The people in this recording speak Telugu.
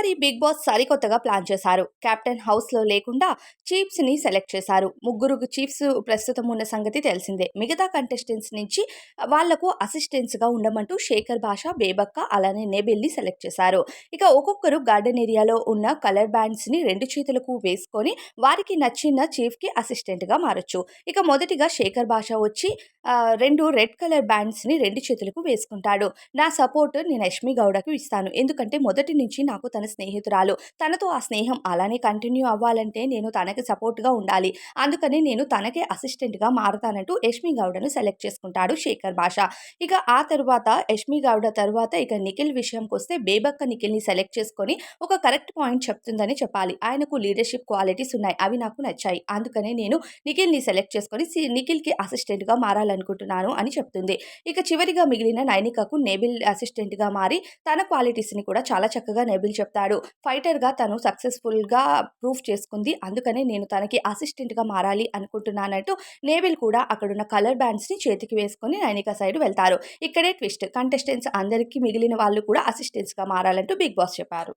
ఈసారి బిగ్ బాస్ సరికొత్తగా ప్లాన్ చేశారు. కెప్టెన్ హౌస్లో లేకుండా చీఫ్స్ని సెలెక్ట్ చేశారు. ముగ్గురు చీఫ్స్ ప్రస్తుతం ఉన్న సంగతి తెలిసిందే. మిగతా కంటెస్టెంట్స్ నుంచి వాళ్ళకు అసిస్టెంట్స్గా ఉండమంటూ శేఖర్ భాష బేబక్క అలానే నేబెల్లి సెలెక్ట్ చేశారు. ఇక ఒక్కొక్కరు గార్డెన్ ఏరియాలో ఉన్న కలర్ బ్యాండ్స్ని రెండు చేతులకు వేసుకొని వారికి నచ్చిన చీఫ్కి అసిస్టెంట్గా మారొచ్చు. ఇక మొదటిగా శేఖర్ భాష వచ్చి రెండు రెడ్ కలర్ బ్యాండ్స్ని రెండు చేతులకు వేసుకుంటాడు. నా సపోర్ట్ నేను యష్మి గౌడకు ఇస్తాను. ఎందుకంటే మొదటి నుంచి నాకు తన స్నేహితురాలు. తనతో ఆ స్నేహం అలానే కంటిన్యూ అవ్వాలంటే నేను తనకి సపోర్ట్గా ఉండాలి. అందుకని నేను తనకే అసిస్టెంట్గా మారతానంటూ యష్మి గౌడను సెలెక్ట్ చేసుకుంటాడు శేఖర్ భాష. ఇక ఆ తర్వాత యష్మి గౌడ తర్వాత ఇక నిఖిల్ విషయంకి వస్తే బేబక్క నిఖిల్ని సెలెక్ట్ చేసుకొని ఒక కరెక్ట్ పాయింట్ చెప్తుందని చెప్పాలి. ఆయనకు లీడర్షిప్ క్వాలిటీస్ ఉన్నాయి. అవి నాకు నచ్చాయి. అందుకనే నేను నిఖిల్ని సెలెక్ట్ చేసుకొని సి- నిఖిల్కి అసిస్టెంట్గా మారాలనుకుంటున్నాను అని చెప్తుంది. ఇక చివరిగా మిగిలిన నైనికకు నేబిల్ అసిస్టెంట్గా మారి తన క్వాలిటీస్ని కూడా చాలా చక్కగా నేబిల్ చెప్తాడు ఫైటర్గా తను సక్సెస్ఫుల్గా ప్రూఫ్ చేసుకుంది. అందుకనే నేను తనకి అసిస్టెంట్గా మారాలి అనుకుంటున్నానంటూ నేవిల్ కూడా అక్కడున్న కలర్ బ్యాండ్స్ని చేతికి వేసుకొని నైనిక సైడ్ వెళ్తారు. ఇక్కడే ట్విస్ట్. కంటెస్టెంట్స్ అందరికీ మిగిలిన వాళ్ళు కూడా అసిస్టెంట్స్గా మారాలంటూ బిగ్ బాస్ చెప్పారు.